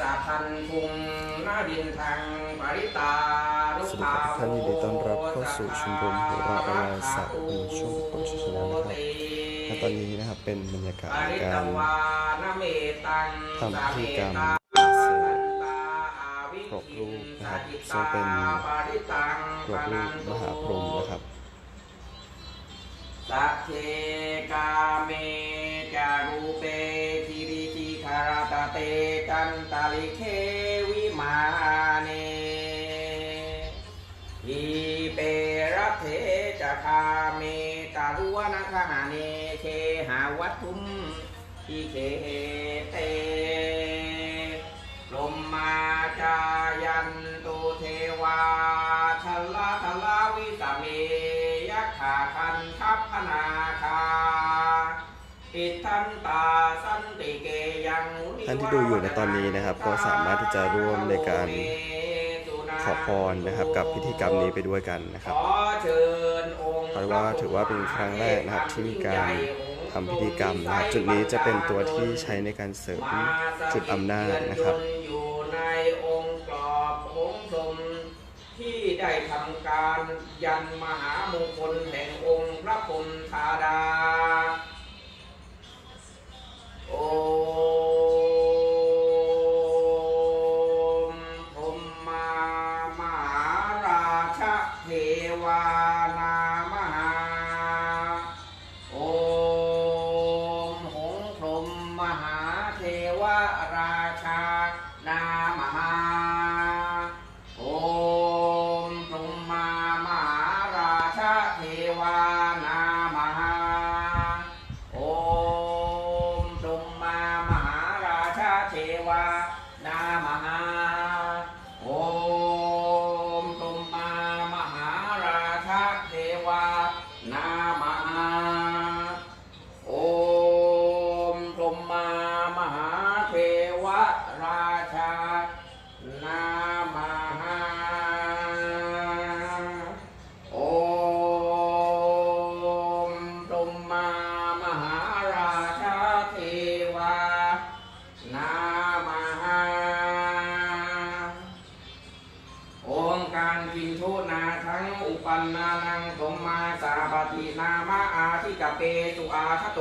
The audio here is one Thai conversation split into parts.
สาพันธุงนาดินทางปริตาลุกาโมท่านยินดีต้อนรับเข้าสู่ชมรมโหราออนไลน์ศาสตร์ในช่วงคนชัยชนะนะครับและตอนนี้นะครับเป็นบรรยากาศการทำพิธีกรรมสาเสริมตาอาวิกรบรูปนะครับซึ่งเป็นปริตังกรอบรูปมหาพรหมนะครับสัพเพกาเม ลิเควิมาเนอีเปรเทจะคาเมตารุวนาคหาเนเคหาวัตุมอิเคเต ท่านที่ดูอยู่ในตอนนี้นะครับ ก็สามารถที่จะร่วมในการขอพรนะครับ กับพิธีกรรมนี้ไปด้วยกันนะครับเพราะว่าถือว่าเป็นครั้งแรกนะครับที่มีการทำพิธีกรรมนะครับ จุดนี้จะเป็นตัวที่ใช้ในการเสริมจุดอำนาจนะครับที่ได้ทำการยันมหามงคลแห่งองค์พระพรมธาดา โอ เปสุอาคโต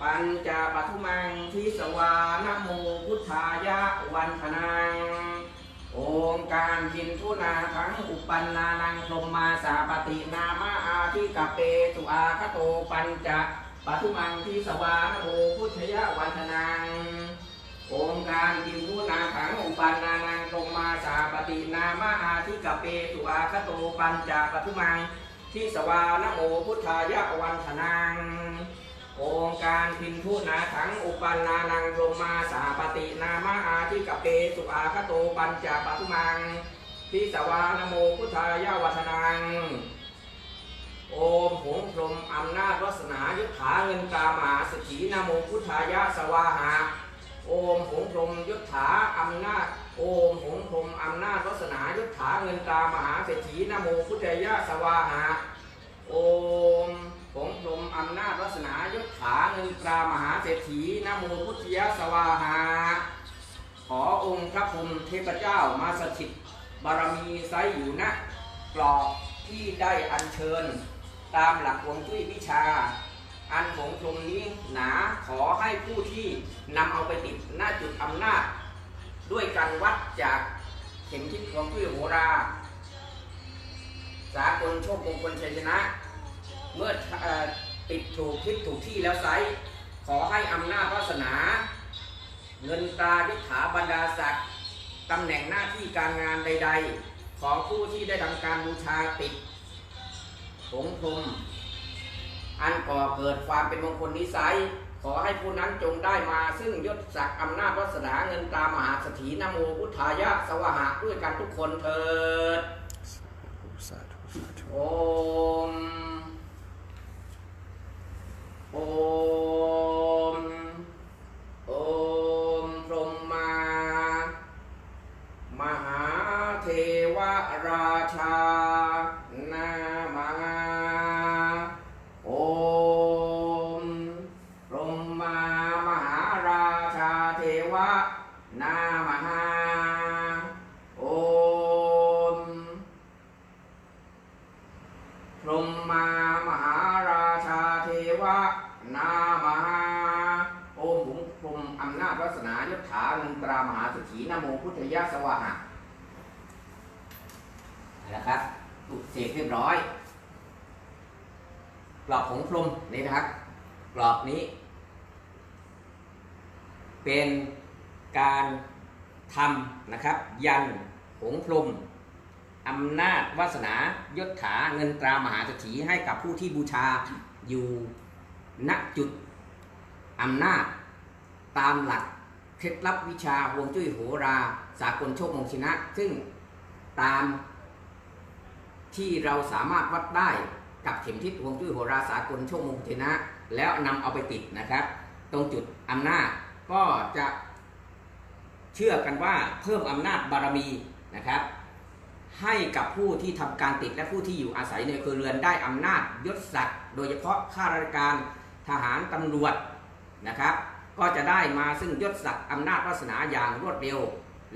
ปัญจปทุมังทิสวานะโมพุทธายะวันธนังองค์การกินทุนาทั้งอุปันนานังสมมาสาปฏินามาอาทิกเปสุอาคโตปัญจปทุมังทิสวานะโมพุทธายะวันธนังองค์การกินทุนาขังอุปันนานังตรงมาสาปฏินามาอาทิกเปตุอาคโตปัญจปทุมัง ที่สวานโมพุทธายะวันธนังองค์การพินทุนาขังอุปันนานังลงมาสาปฏินามาอาทิกเปตุอาคโตปัญจปทุมังที่สวานโมพุทธายะวันธนัง โอมหงพรหมอำนาจวัสนายุทธาเงินตามหาสถีนโมพุทธายะสวาหา โอมหงพรหมยุทธาอำนาจ พระพรหมเทพเจ้ามาสถิตบารมีไซอยู่ณกรอบที่ได้อัญเชิญ ตามหลักวงจุ้ยวิชา อันของตรงนี้หนาขอให้ผู้ที่นำเอาไปติดหน้าจุดอำนาจ ด้วยการวัดจากเข็มทิศของจุ้ยโหรา สากลโชคมงคลชัยชนะ เมื่ออติดถูกทิศถูกที่แล้วไซขอให้อำนาจวาสนา เงินตาดิษฐาบรรดาศักดิ์ตำแหน่งหน้าที่การงานใด ๆ ของผู้ที่ได้ทำการบูชาติดผงพรมอันก่อเกิดความเป็นมงคลนิสัย ขอให้ผู้นั้นจงได้มา ซึ่งยศศักดิ์อำนาจวัสนาเงินตามหาสถีนโมพุทธายะสวหะด้วยกันทุกคนเถิด พรหมามหาราชาเทวะ นามหาโอมหุงพรมอำนาจวัสนายศถาเงินตรามหาเศรษฐีนโมพุทธยะสวะหะเอาละครับถูกเสกเรียบร้อย กรอบของพรมนี่นะครับ กรอบนี้ เป็นการทำนะครับ ยันหงพรม อำนาจวาสนายศถาเงินตรามหาเศรษฐีให้กับผู้ที่บูชาอยู่ณจุดอำนาจตามหลักเคล็ดลับวิชาฮวงจุ้ยโหราสากลโชคมงชนะ ซึ่งตามที่เราสามารถวัดได้กับเข็มทิศฮวงจุ้ยโหราสากลโชคมงชนะ แล้วนำเอาไปติดนะครับ ตรงจุดอำนาจก็จะเชื่อกันว่าเพิ่มอำนาจบารมีนะครับ ให้กับผู้ที่ทำการติดและผู้ที่อยู่อาศัยในครัวเรือนได้อำนาจยศศักดิ์โดยเฉพาะข้าราชการทหารตำรวจนะครับ ก็จะได้มาซึ่งยศศักดิ์อำนาจวาสนาอย่างรวดเร็ว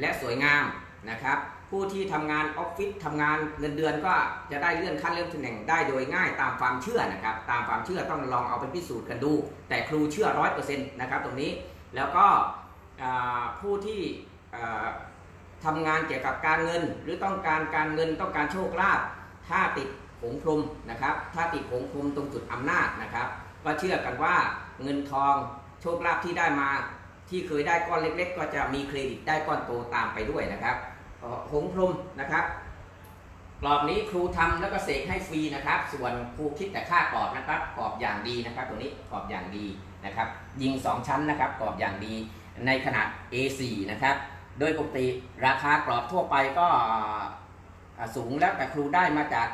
และสวยงามนะครับ ผู้ที่ทำงานออฟฟิศทำงานเงินเดือนก็จะได้เลื่อนขั้นเลื่อนตำแหน่งได้โดยง่ายตามความเชื่อนะครับ ตามความเชื่อต้องลองเอาไปพิสูจน์กันดู แต่ครูเชื่อร้อยเปอร์เซ็นต์นะครับตรงนี้แล้วก็ผู้ที่ อ่าทำงานเกี่ยวกับการเงิน หรือต้องการการเงินต้องการโชคลาภถ้าติดหงพรมนะครับ ถ้าติดหงพรมตรงจุดอำนาจนะครับก็เชื่อกันว่าเงินทองโชคลาภที่ได้มาที่เคยได้ก้อนเล็ก ๆ ก็จะมีเครดิตได้ก้อนโตตามไปด้วยนะครับก็หงพรมนะครับกรอบนี้ครูทำแล้วก็เสกให้ฟรีนะครับ ส่วนครูคิดแต่ค่ากรอบนะครับกรอบอย่างดีนะครับ ตรงนี้กรอบอย่างดีนะครับ ยิง 2 ชั้นนะครับกรอบอย่างดีในขนาด A4 นะครับ โดยปกติราคากรอบทั่วไปก็สูงแล้วแต่ครูได้มาจาก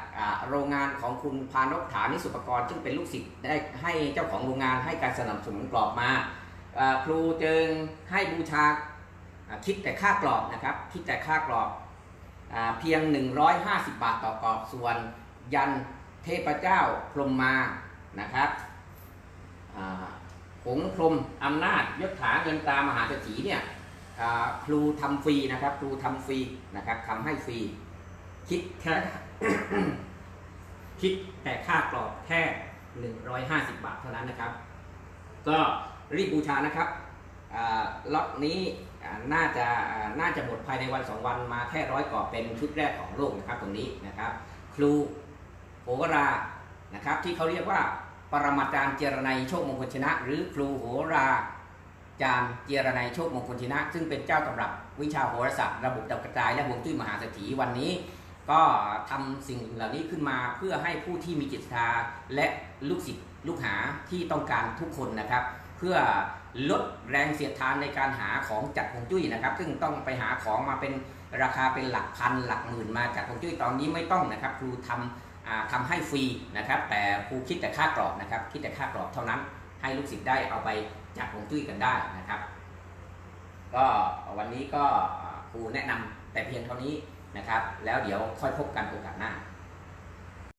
โรงงานของคุณพานกฐานิสุปกรณ์ซึ่งเป็นลูกศิษย์ได้ให้เจ้าของโรงงานให้การสนับสนุนกรอบมาครูจึงให้บูชาคิดแต่ค่ากรอบนะครับ คิดแต่ค่ากรอบอเพียง 150 บาทต่อกรอบส่วนยันเทพเจ้าพรมมานะครับอ่าหงพรมอำนาจยศถาเงินตรามหาเศรษฐีเนี่ย ครูทำฟรีนะครับครูทำฟรีนะครับทำให้ฟรี คิดแค่คิดแต่ค่ากรอบแค่ 150 บาทเท่านั้นนะครับ ก็รีบบูชานะครับล็อตนี้น่าจะน่าจะหมดภายในวัน 2 วันมาแค่ร้อยกรอบเป็นชุดแรกของโลกนะครับตรงนี้นะครับ ครูโหรานะครับที่เขาเรียกว่าปรมาจารย์เจรไนโชคมงคลชนะ หรือครูโหรา จารย์เจรนัยโชคมงคลชินะ ซึ่งเป็นเจ้าตำรับวิชาโหราศาสตร์ระบบดาวกระจาย และวงจุ้ยมหาเศรษฐีวันนี้ ก็ทำสิ่งเหล่านี้ขึ้นมาเพื่อให้ผู้ที่มีจิตศรัทธาและลูกศิษย์ลูกหาที่ต้องการทุกคนนะครับ เพื่อลดแรงเสียดทานในการหาของจัดฮวงจุ้ยนะครับ ซึ่งต้องไปหาของมาเป็นราคาเป็นหลักพันหลักหมื่นมาจากฮวงจุ้ยตอนนี้ไม่ต้องนะครับครูทำอ่าทำให้ฟรีนะครับ แต่ครูคิดแต่ค่ากรอบนะครับ คิดแต่ค่ากรอบเท่านั้น ให้ลูกศิษย์ได้เอาไป จากฮวงจุ้ยกันได้นะครับ ก็วันนี้ก็ครูแนะนำแต่เพียงเท่านี้นะครับ แล้วเดี๋ยวค่อยพบกันโอกาสหน้า